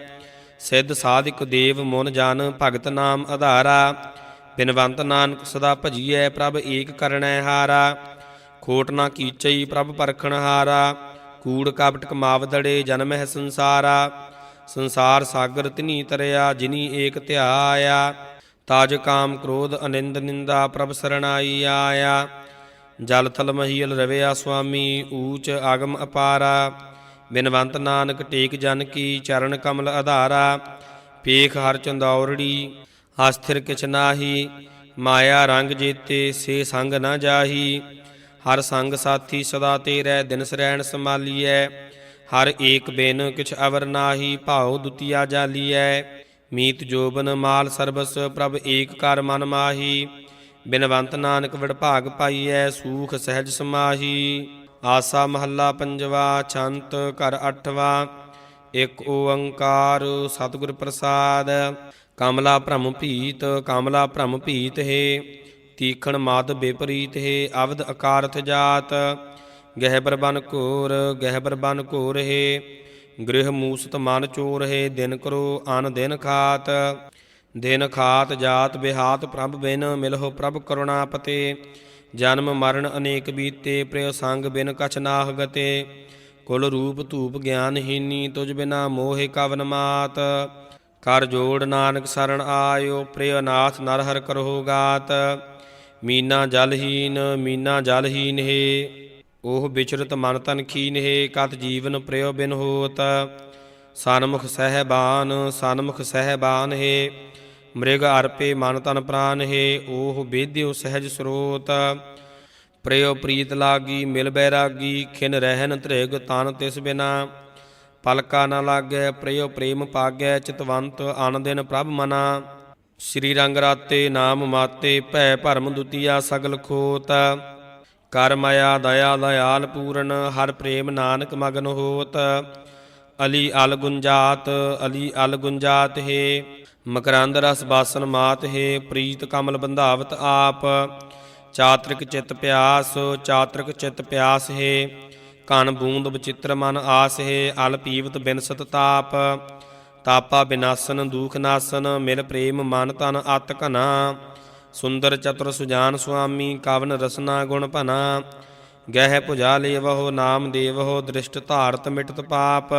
ਸਿੱਧ ਸਾਧਿਕ ਦੇਵ ਮਨ ਜਨ, ਭਗਤ ਨਾਮ ਆਧਾਰਾ ਬਿਨਵੰਤ ਨਾਨਕ ਸਦਾ ਭਜੀਐ, ਪ੍ਰਭ ਏਕ ਕਰਣੈ ਹਾਰਾ। ਖੋਟ ਨਾ ਕੀਚਈ, ਪ੍ਰਭ ਪਰਖਣ ਹਾਰਾ। ਕੂੜ ਕਪਟ ਕਮਾਵਦੜੇ ਜਨਮ ਹੈ ਸੰਸਾਰਾ। ਸੰਸਾਰ ਸਾਗਰ ਤਿਨੀ ਤਰਿਆ, ਜਿਨੀ ਏਕ ਧਿਆਇਆ। ਤਾਜ ਕਾਮ ਕ੍ਰੋਧ ਅਨਿੰਦ ਨਿੰਦਾ ਪ੍ਰਭ ਸਰਣਾਈ ਆਇਆ। ਜਲ ਥਲ ਮਹੀਲ ਰਵਿਆ ਸੁਆਮੀ, ਊਚ ਆਗਮ ਅਪਾਰਾ। ਬਿਨਵੰਤ ਨਾਨਕ ਟੇਕ ਜਨ ਕੀ ਚਰਨ ਕਮਲ ਆਧਾਰਾ ਪੇਖ ਹਰ ਚੰਦੌਰੜੀ ਅਸਥਿਰ ਕਿਛ ਨਾਹੀ। ਮਾਇਆ ਰੰਗ ਜੀਤੇ ਸੇ ਸੰਗ ਨਾ ਜਾਹੀ। ਹਰ ਸੰਗ ਸਾਥੀ ਸਦਾ ਤੇਰੇ ਦਿਨ ਸਰੈਣ ਸੰਭਾਲੀਐ। ਹਰ ਏਕ ਬਿਨ ਕਿਛ ਅਵਰ ਨਾਹੀ ਭਾਉ ਦੁਤੀਆ ਜਾਲੀਐ। ਮੀਤ ਜੋਬਨ ਮਾਲ ਸਰਬਸ ਪ੍ਰਭ ਏਕ ਕਰ ਮਨ ਮਾਹੀ। ਬਿਨਵੰਤ ਨਾਨਕ ਵਿੜਭਾਗ ਪਾਈਐ, ਸੂਖ ਸਹਿਜ ਸਮਾਹੀ। ਆਸਾ ਮਹੱਲਾ ਪੰਜਵਾ, ਛੰਤ ਘਰ ਅਠਵਾ। ਇਕ ਓੰਕਾਰ ਸਤਿਗੁਰ ਪ੍ਰਸਾਦ। ਕਮਲਾ ਭ੍ਰਮ ਭੀਤ, ਕਮਲਾ ਭ੍ਰਮ ਭੀਤ ਹੈ। ਤੀਖਣ ਮਾਦ ਬੇਪਰੀਤ ਹੈ, ਅਵਧ ਅਕਾਰਥ ਜਾਤ। ਗਹਿਬਰ ਬਨ ਘੋਰ ਗਹਿਬਰ ਬਨ ਘੋਰ ਹੈ। ਗ੍ਰਹਿ ਮੂਸਤ ਮਨ ਚੋਰ ਹੈ, ਦਿਨ ਕਰੋ ਅਨ ਦਿਨ ਖਾਤ। ਦਿਨ ਖਾਤ ਜਾਤ ਬਿਹਾਤ ਪ੍ਰਭ ਬਿਨ, ਮਿਲਹੁ ਪ੍ਰਭ ਕਰੁਣਾਪਤੇ। ਜਨਮ ਮਰਨ ਅਨੇਕ ਬੀਤੇ, ਪ੍ਰਿਯ ਸੰਗ ਬਿਨ ਕਛ ਨਾਹ ਗਤੇ। ਕੁਲ ਰੂਪ ਧੂਪ ਗਿਆਨਹੀਨੀ ਤੁਜ ਬਿਨਾ ਮੋਹਿ ਕਵਨ ਮਾਤ। ਕਰ ਜੋੜ ਨਾਨਕ ਸਰਣ ਆਇਓ, ਪ੍ਰਿਯ ਨਾਥ ਨਰ ਹਰ ਕਰਹੁ ਗਾਤ। ਮੀਨਾ ਜਲਹੀਨ ਮੀਨਾ ਜਲਹੀਨ ਹੈ। ਉਹ ਵਿਚਰਤ ਮਨ ਤਨ ਖੀਨ ਹੈ, ਕਤ ਜੀਵਨ ਪ੍ਰਿਯ ਬਿਨ ਹੋਤ। ਸਨਮੁਖ ਸਹਿਬਾਨ ਸਨਮੁਖ ਸਹਿਬਾਨ ਹੈ। ਮ੍ਰਿਗ ਅਰਪੇ ਮਨ ਤਨ ਪ੍ਰਾਨ ਹੈ ਉਹ ਬੇਦਿਓ ਸਹਿਜ ਸਰੋਤ। ਪ੍ਰਿਯ ਪ੍ਰੀਤ ਲਾਗੀ, ਮਿਲ ਬੈਰਾਗੀ ਖਿਨ ਰਹਿਨ ਤ੍ਰਿਗ ਤਨ ਤਿਸ ਬਿਨਾ। ਪਲਕਾ ਨ ਲਾਗੈ, ਪ੍ਰਿਯ ਪ੍ਰੇਮ ਪਾਗੈ, ਚਿਤਵੰਤ ਅਨ ਦਿਨ ਪ੍ਰਭ ਮਨਾ। ਸ੍ਰੀ ਰੰਗ ਰਾਤੇ ਨਾਮ ਮਾਤੇ, ਭੈ ਭਰਮ ਦੁਤੀਆ ਸਗਲ ਖੋਤ। ਕਰ ਮਾਇਆ, ਦਇਆ, ਦਇਆਲ ਪੂਰਨ, ਹਰ ਪ੍ਰੇਮ ਨਾਨਕ ਮਗਨ ਹੋਤ। ਅਲੀ ਅਲ ਗੁੰਜਾਤ ਅਲੀ ਅਲ ਗੁੰਜਾਤ ਹੈ। ਮਕਰੰਦ ਰਸ ਬਾਸਨ ਮਾਤ ਹੈ, ਪ੍ਰੀਤ ਕਮਲ ਬੰਧਾਵਤ ਆਪ। ਚਾਤ੍ਰਿਕ ਚਿਤ ਪਿਆਸ, ਚਾਤ੍ਰਿਕ ਚਿਤ ਪਿਆਸ ਹੈ। ਕਨ ਬੂੰਦ ਬਚਿੱਤਰ ਮਨ ਆਸ ਹੈ, ਅਲ ਪੀਵਤ ਬਿਨਸਤ ਤਾਪ। ਤਾਪਾ ਬਿਨਾਸਨ, ਦੂਖ ਨਾਸਨ, ਮਿਲ ਪ੍ਰੇਮ ਮਨ ਤਨ ਅਤ ਘਨਾ। ਸੁੰਦਰ ਚਤੁਰ ਸੁਜਾਨ ਸੁਆਮੀ ਕਵਨ ਰਸਨਾ ਗੁਣ ਭਨਾ। ਗਹਿ ਭੁਜਾ ਲੇਵਹੁ, ਨਾਮ ਦੇਵਹੁ, ਦ੍ਰਿਸ਼ਟ ਧਾਰਤ ਮਿਟਤ ਪਾਪ।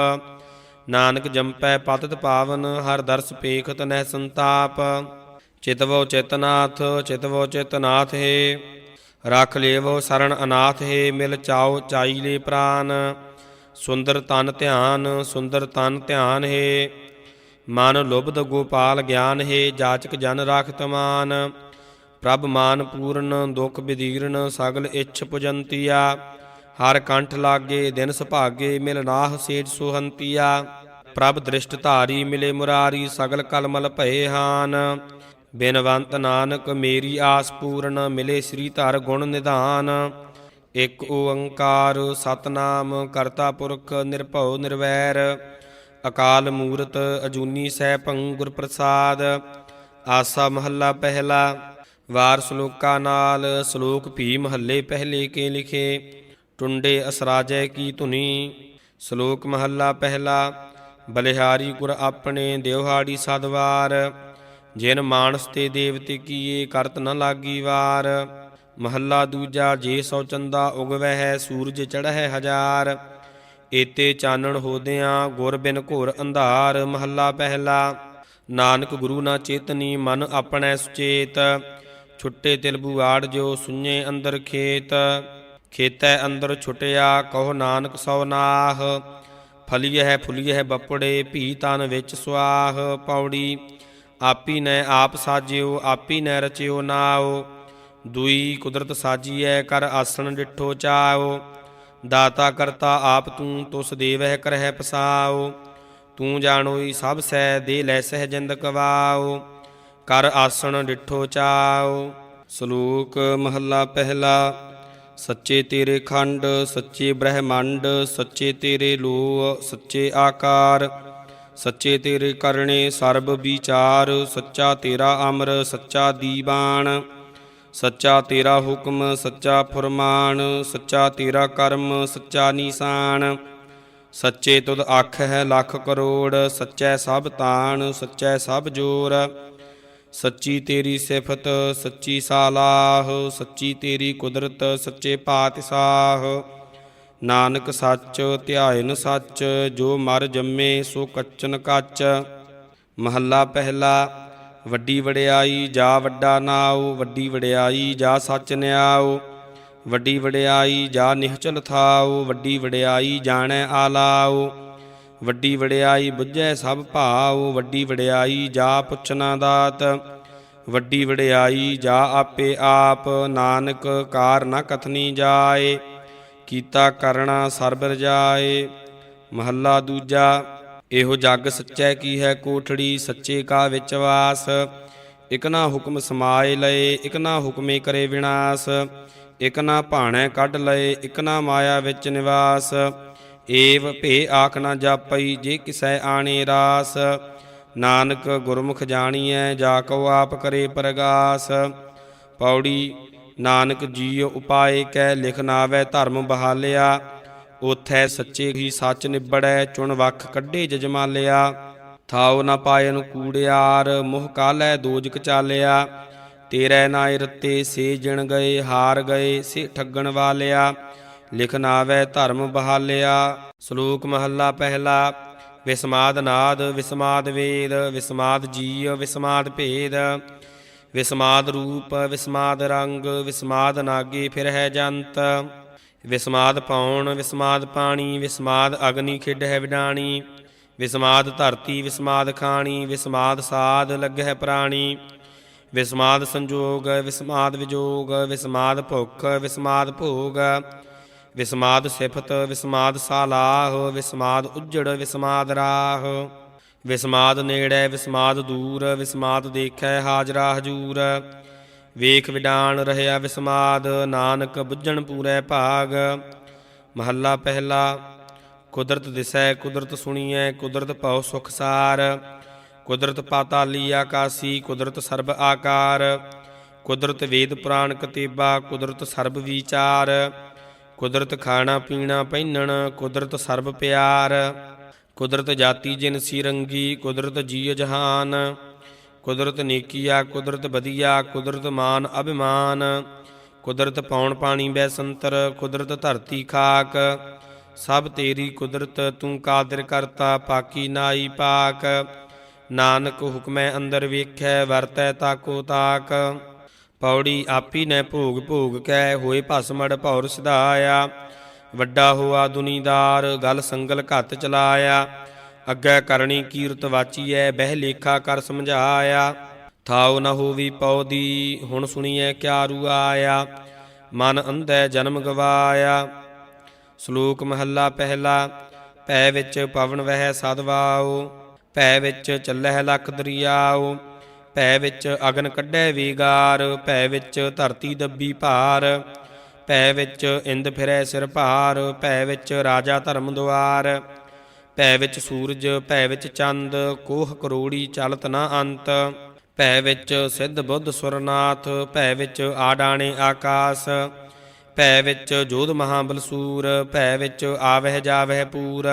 ਨਾਨਕ ਜੰਪੈ ਪਤਿਤ ਪਾਵਨ, ਹਰ ਦਰਸ ਪੇਖਤ ਨਹਿ ਸੰਤਾਪ। ਚਿਤਵੋ ਚਿਤਨਾਥ ਚਿਤਵੋ ਚਿਤਨਾਥ ਹੈ। ਰਖ ਲੇਵੋ ਸਰਣ ਅਨਾਥ ਹੇ, ਮਿਲ ਚਾਓ ਚਾਈ ਲੈ ਪ੍ਰਾਨ। ਸੁੰਦਰ ਤਨ ਧਿਆਨ, ਸੁੰਦਰ ਤਨ ਧਿਆਨ ਹੇ। ਮਨ ਲੁਬਧ ਗੋਪਾਲ ਗਿਆਨ ਹੇ, ਜਾਚਕ ਜਨ ਰਾਖਤ ਮਾਨ। ਪ੍ਰਭ ਮਾਨ ਪੂਰਨ, ਦੁਖ ਵਿਦੀਰਨ ਸਗਲ ਇੱਛ ਪੁਜੰਤੀਆ। ਹਰ ਕੰਠ ਲਾਗੇ, ਦਿਨ ਸੁਭਾਗੇ, ਮਿਲ ਨਾਹ ਸੇਜ ਸੁਹੰਤੀਆ। ਪ੍ਰਭ ਦ੍ਰਿਸ਼ਟ ਧਾਰੀ ਮਿਲੇ ਮੁਰਾਰੀ, ਸਗਲ ਕਲਮਲ ਭਏ ਹਾਨ। ਬਿਨਵੰਤ ਨਾਨਕ ਮੇਰੀ ਆਸ ਪੂਰਨ, ਮਿਲੇ ਸ੍ਰੀ ਧਰ ਗੁਣ ਨਿਧਾਨ। ਇਕ ਓੰਕਾਰ ਸਤਨਾਮ ਕਰਤਾ ਪੁਰਖ ਨਿਰਭਉ ਨਿਰਵੈਰ। ਅਕਾਲ ਮੂਰਤ ਅਜੂਨੀ ਸੈਭੰ ਗੁਰ ਪ੍ਰਸਾਦ। ਆਸਾ ਮਹੱਲਾ ਪਹਿਲਾ। ਵਾਰ ਸ਼ਲੋਕਾਂ ਨਾਲ ਸ਼ਲੋਕ ਭੀ ਮਹੱਲੇ ਪਹਿਲੇ ਕੇ ਲਿਖੇ, ਟੁੰਡੇ ਅਸਰਾਜੈ ਕੀ ਧੁਨੀ, ਸ਼ਲੋਕ ਮਹੱਲਾ ਪਹਿਲਾ, ਬਲਿਹਾਰੀ ਗੁਰ ਆਪਣੇ ਦਿਵਹਾੜੀ ਸਦਵਾਰ ਜਿਨ ਮਾਨਸ ਤੇ ਦੇਵਤੇ ਕੀਏ ਕਰਤ ਨ ਲਾਗੀ ਵਾਰ, ਮਹੱਲਾ ਦੂਜਾ ਜੇ ਸੋ ਚੰਦਾ ਉਗਵੈ ਹੈ ਸੂਰਜ ਚੜ੍ਹੈ ਹਜ਼ਾਰ, ਏਤੇ ਚਾਨਣ ਹੋਦਿਆਂ ਗੁਰ ਬਿਨ ਘੋਰ ਅੰਧਾਰ, ਮਹੱਲਾ ਪਹਿਲਾ, ਨਾਨਕ ਗੁਰੂ ਨਾ ਚੇਤਨੀ ਮਨ ਆਪਣੈ ਸੁਚੇਤ ਛੁੱਟੇ ਤਿਲ ਬੁਆੜ ਜੋ ਸੁඤੇ ਅੰਦਰ ਖੇਤ, ਖੇਤੈ ਅੰਦਰ ਛੁਟਿਆ ਕਹੋ ਨਾਨਕ ਸੋ ਨਾਹ। ਫਲੀਐ ਫੁਲੀਐ ਬੱਪੜੇ ਭੀ ਤਨ ਵਿੱਚ ਸੁਆਹ ਪੌੜੀ। ਆਪੀ ਨੇ ਆਪ ਸਾਜਿਓ, ਆਪੀ ਨੈ ਰਚਿਓ ਨਾਓ ਦੁਈ ਕੁਦਰਤ ਸਾਜੀਐ ਕਰ ਆਸਣ ਡਿਠੋ ਚਾਓ ਦਾਤਾ ਕਰਤਾ ਆਪ ਤੂੰ ਤੁਸ ਦੇਵਹਿ ਕਰਹਿ ਪਸਾਓ ਤੂੰ ਜਾਣੋਈ ਸਭ ਸੈ ਦੇ ਲੈ ਸਹਿ ਜਿੰਦ ਕਵਾਓ ਕਰ ਆਸਣ ਡਿਠੋ ਚਾਓ ਸ਼ਲੋਕ ਮਹੱਲਾ ਪਹਿਲਾ। ਸੱਚੇ ਤੇਰੇ ਖੰਡ, ਸੱਚੇ ਬ੍ਰਹਮੰਡ, ਸੱਚੇ ਤੇਰੇ ਲੋ ਸੱਚੇ ਆਕਾਰ। ਸੱਚੇ ਤੇਰੇ ਕਰਨੇ ਸਰਬ ਵਿਚਾਰ, ਸੱਚਾ ਤੇਰਾ ਅਮਰ, ਸੱਚਾ ਦੀਵਾਨ। ਸੱਚਾ ਤੇਰਾ ਹੁਕਮ, ਸੱਚਾ ਫਰਮਾਨ, ਸੱਚਾ ਤੇਰਾ ਕਰਮ, ਸੱਚਾ ਨਿਸ਼ਾਨ। ਸੱਚੇ ਤੁਧ ਅੱਖ ਹੈ ਲੱਖ ਕਰੋੜ, ਸੱਚੈ ਸਭ ਤਾਣ, ਸੱਚੈ ਸਭ ਜੋਰ। ਸੱਚੀ ਤੇਰੀ ਸਿਫਤ, ਸੱਚੀ ਸਾਲਾਹ, ਸੱਚੀ ਤੇਰੀ ਕੁਦਰਤ, ਸੱਚੇ ਪਾਤਸ਼ਾਹ। ਨਾਨਕ ਸੱਚ, ਧਿਆਇਨ ਸੱਚ, ਜੋ ਮਰ ਜੰਮੇ ਸੋ ਕੱਚਨ ਕੱਚ। ਮਹੱਲਾ ਪਹਿਲਾ, ਵੱਡੀ ਵਡਿਆਈ ਜਾ ਵੱਡਾ ਨਾਉ, ਵੱਡੀ ਵਡਿਆਈ ਜਾ ਸੱਚ ਨਿਆਉ। ਵੱਡੀ ਵਡਿਆਈ ਜਾ ਨਿਹਚਲ ਥਾਉ, ਵੱਡੀ ਵਡਿਆਈ ਜਾਣੈ ਆਲਾਉ। ਵੱਡੀ ਵਡਿਆਈ ਬੁੱਝੈ ਸਭ ਭਾਉ ਵੱਡੀ ਵਡਿਆਈ ਜਾ ਪੁੱਛਣਾ ਦਾਤ। ਵੱਡੀ ਵਡਿਆਈ ਜਾ ਆਪੇ ਆਪ, ਨਾਨਕ ਕਾਰ ਨ ਕਥਨੀ ਜਾਏ, ਕੀਤਾ ਕਰਣਾ ਸਰਬ ਰਜਾਏ ਮਹੱਲਾ ਦੂਜਾ, ਇਹੋ ਜੱਗ ਸੱਚੈ ਕੀ ਹੈ ਕੋਠੜੀ, ਸੱਚੇ ਕਾ ਵਿੱਚ ਵਾਸ। ਇਕ ਨਾ ਹੁਕਮ ਸਮਾਏ ਲਏ, ਇਕ ਨਾ ਹੁਕਮੇ ਕਰੇ ਵਿਨਾਸ਼। ਇਕ ਨਾ ਭਾਣੈ ਕੱਢ ਲਏ, ਇਕ ਨਾ ਮਾਇਆ ਵਿੱਚ ਨਿਵਾਸ। ਏਵ ਭੇ ਆਖ ਨਾ ਜਾਪਈ, ਜੇ ਕਿਸੈ ਆਣੇ ਰਾਸ, ਨਾਨਕ ਗੁਰਮੁਖ ਜਾਣੀਐ, ਜਾ ਕਉ ਆਪ ਕਰੇ ਪ੍ਰਗਾਸ। ਪੌੜੀ, ਨਾਨਕ ਜੀਉ ਉਪਾਏ ਕੈ, ਲਿਖ ਨਾਵੈ ਧਰਮ ਬਹਾਲਿਆ। ਉਥੈ ਸੱਚੇ ਹੀ ਸੱਚ ਨਿਬੜੈ, ਚੁਣ ਵਖ ਕੱਢੇ ਜਜਮਾਲਿਆ। ਥਾਉ ਨ ਪਾਇਨ ਕੂੜਿਆਰ ਮੋਹ ਕਾਲੈ ਦੋਜਕ ਚਾਲਿਆ। ਤੇਰੇ ਨਾਇ ਰਤੇ, ਸੇ ਜਿਣ ਗਏ, ਹਾਰ ਗਏ, ਸੇ ਠੱਗਣ ਵਾਲਿਆ। ਲਿਖ ਨਾਵੈ ਧਰਮ ਬਹਾਲਿਆ, ਸ਼ਲੋਕ ਮਹੱਲਾ ਪਹਿਲਾ। ਵਿਸਮਾਦ ਨਾਦ, ਵਿਸਮਾਦ ਵੇਦ, ਵਿਸਮਾਦ ਜੀਵ, ਵਿਸਮਾਦ ਭੇਦ। ਵਿਸਮਾਦ ਰੂਪ, ਵਿਸਮਾਦ ਰੰਗ, ਵਿਸਮਾਦ ਨਾਗੇ ਫਿਰ ਹੈ ਜੰਤ। ਵਿਸਮਾਦ ਪਾਉਣ ਵਿਸਮਾਦ ਪਾਣੀ, ਵਿਸਮਾਦ ਅਗਨੀ ਖਿਡ ਹੈ ਵਿਡਾਣੀ। ਵਿਸਮਾਦ ਧਰਤੀ, ਵਿਸਮਾਦ ਖਾਣੀ, ਵਿਸਮਾਦ ਸਾਧ ਲੱਗਹਿ ਪ੍ਰਾਣੀ। ਵਿਸਮਾਦ ਸੰਜੋਗ, ਵਿਸਮਾਦ ਵਿਜੋਗ, ਵਿਸਮਾਦ ਭੁੱਖ, ਵਿਸਮਾਦ ਭੋਗ। ਵਿਸਮਾਦ ਸਿਫਤ, ਵਿਸਮਾਦ ਸਾਲਾਹ, ਵਿਸਮਾਦ ਉਜੜ, ਵਿਸਮਾਦ ਰਾਹ। ਵਿਸਮਾਦ ਨੇੜੈ, ਵਿਸਮਾਦ ਦੂਰ, ਵਿਸਮਾਦ ਦੇਖੈ ਹਾਜ਼ਰਾ ਹਜੂਰ। ਵੇਖ ਵਿਡਾਨ ਰਹਿਆ ਵਿਸਮਾਦ, ਨਾਨਕ ਬੁੱਝਣ ਪੂਰੈ ਭਾਗ। ਮਹੱਲਾ ਪਹਿਲਾ, ਕੁਦਰਤ ਦਿਸੈ, ਕੁਦਰਤ ਸੁਣੀਐ, ਕੁਦਰਤ ਭਉ ਸੁਖ ਸਾਰ। ਕੁਦਰਤ ਪਾਤਾਲੀ ਆਕਾਸੀ, ਕੁਦਰਤ ਸਰਬ ਆਕਾਰ। ਕੁਦਰਤ ਵੇਦ ਪੁਰਾਣ ਕਤੇਬਾ ਕੁਦਰਤ ਸਰਬ ਵਿਚਾਰ। ਕੁਦਰਤ ਖਾਣਾ ਪੀਣਾ ਪਹਿਨਣ, ਕੁਦਰਤ ਸਰਬ ਪਿਆਰ, ਕੁਦਰਤ ਜਾਤੀ ਜਿਨਸੀ ਰੰਗੀ, ਕੁਦਰਤ ਜੀਅ ਜਹਾਨ, ਕੁਦਰਤ ਨੇਕੀਆ ਕੁਦਰਤ ਬਦੀਆ ਕੁਦਰਤ ਮਾਨ ਅਭਿਮਾਨ, ਕੁਦਰਤ ਪੌਣ ਪਾਣੀ ਬੈ ਸੰਤਰ, ਕੁਦਰਤ ਧਰਤੀ ਖਾਕ, ਸਭ ਤੇਰੀ ਕੁਦਰਤ ਤੂੰ ਕਾਦਰ ਕਰਤਾ, ਪਾਕੀ ਨਾਈ ਪਾਕ, ਨਾਨਕ ਹੁਕਮੈ ਅੰਦਰ ਵੇਖੈ, ਵਰਤੈ ਤਾਕੋ ਤਾਕ। ਪੌੜੀ ਆਪੀ ਨੇ ਭੋਗ ਭੋਗ ਕੈ ਹੋਏ ਭਸਮੜ ਭੌਰ ਸਿਧਾਇਆ। ਵੱਡਾ ਹੋਆ ਦੁਨੀਦਾਰ, ਗਲ ਸੰਗਲ ਘੱਤ ਚਲਾਇਆ। ਅੱਗੇ ਕਰਨੀ ਕੀਰਤ ਵਾਚੀਐ, ਬਹਿ ਲੇਖਾ ਕਰ ਸਮਝਾਇਆ। ਥਾਉ ਨ ਹੋਵੀ ਪੌਦੀ, ਹੁਣ ਸੁਣੀਐ ਕਿਆ ਰੂ ਆਇਆ ਮਨ ਅੰਧੈ ਜਨਮ ਗਵਾਇਆ। ਸ਼ਲੋਕ ਮਹੱਲਾ ਪਹਿਲਾ, ਭੈ ਵਿੱਚ ਪਵਨ ਵਹਿ ਸਦਵਾਓ ਭੈ ਵਿੱਚ ਚੱਲਹਿ ਲਖ ਦਰਿਆਓ। ਭੈ ਵਿੱਚ ਅਗਨ ਕੱਢੈ ਵੀਗਾਰ ਭੈ ਵਿੱਚ ਧਰਤੀ ਦੱਬੀ ਭਾਰ ਭੈ ਵਿੱਚ ਇੰਦ ਫਿਰੈ ਸਿਰ ਭਾਰ ਭੈ ਵਿੱਚ ਰਾਜਾ ਧਰਮ ਦੁਆਰ ਭੈ ਵਿੱਚ ਸੂਰਜ ਭੈ ਵਿੱਚ ਚੰਦ ਕੋਹ ਕਰੋੜੀ ਚਲਤ ਨਾ ਅੰਤ ਭੈ ਵਿੱਚ ਸਿੱਧ ਬੁੱਧ ਸੁਰਨਾਥ ਭੈ ਵਿੱਚ ਆਡਾਣੇ ਆਕਾਸ ਭੈ ਵਿੱਚ ਜੋਧ ਮਹਾਬਲਸੂਰ ਭੈ ਵਿੱਚ ਆਵਹਿ ਜਾਵਹਿ ਪੂਰ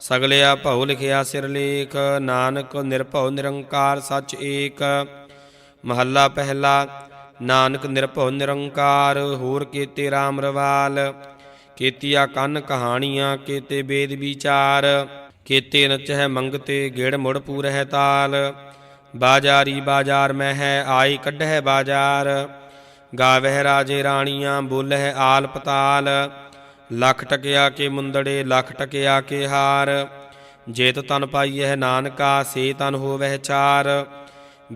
ਸਗਲਿਆ ਭਉ ਲਿਖਿਆ ਸਿਰ ਲੇਖ, ਨਾਨਕ ਨਿਰਭਉ ਨਿਰੰਕਾਰ ਸੱਚ ਏਕ। ਮਹੱਲਾ ਪਹਿਲਾ, ਨਾਨਕ ਨਿਰਭਉ ਨਿਰੰਕਾਰ, ਹੋਰ ਕੀਤੇ RAM ਰਵਾਲ। ਕੀਤੀਆ ਕੰਨ ਕਹਾਣੀਆਂ, ਕੀਤੇ ਵੇਦ ਵਿਚਾਰ। ਕੀਤੇ ਨਚਹਿ ਮੰਗਤੇ ਗੇੜ ਮੁੜ ਪੂਰਹਿ ਤਾਲ। ਬਾਜਾਰੀ ਬਾਜ਼ਾਰ ਮੈਂ ਹੈ ਆਈ ਕੱਢਹਿ ਬਾਜ਼ਾਰ। ਗਾਵਹਿ ਰਾਜੇ ਰਾਣੀਆਂ, ਬੋਲਹਿ ਆਲ ਪਤਾਲ। ਲੱਖ ਟਕਿਆ ਕੇ ਮੁੰਦੜੇ, ਲੱਖ ਟਕਿਆ ਕੇ ਹਾਰ। ਜੇਤ ਤਨ ਪਾਈਐ ਨਾਨਕਾ, ਸੇ ਤਨ ਹੋਵਹਿ ਚਾਰ।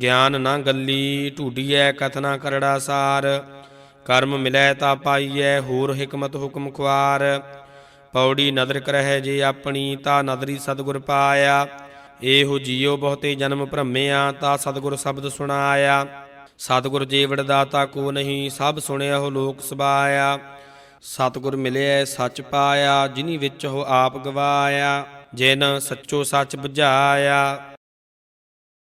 ਗਿਆਨ ਨਾ ਗੱਲੀ, ਢੂਡੀਐ ਕਥਨਾ ਕਰੜਾ ਸਾਰ। ਕਰਮ ਮਿਲੈ ਤਾ ਪਾਈਐ, ਹੋਰ ਹਕਮਤ ਹੁਕਮ ਖੁਆਰ। ਪੌੜੀ ਨਦਰ ਕਰਹਿ ਜੇ ਆਪਣੀ, ਤਾ ਨਦਰੀ ਸਤਿਗੁਰ ਪਾਇਆ। ਇਹੋ ਜੀਉ ਬਹੁਤੇ ਜਨਮ ਭ੍ਰਮਿਆ, ਤਾ ਸਤਿਗੁਰ ਸ਼ਬਦ ਸੁਣਾਇਆ। ਸਤਿਗੁਰ ਜੀਵੜ ਦਾਤਾ ਕੋ ਨਹੀਂ, ਸਭ ਸੁਣਿਆ ਹੋ ਲੋਕ ਸਬਾਇਆ। ਸਤਿਗੁਰ ਮਿਲਿਆ ਸੱਚ ਪਾਇਆ ਜਿਨੀ ਵਿੱਚ ਉਹ ਆਪ ਗਵਾਇਆ ਜਿਨ ਸੱਚੋ ਸੱਚ ਬੁਝਾਇਆ।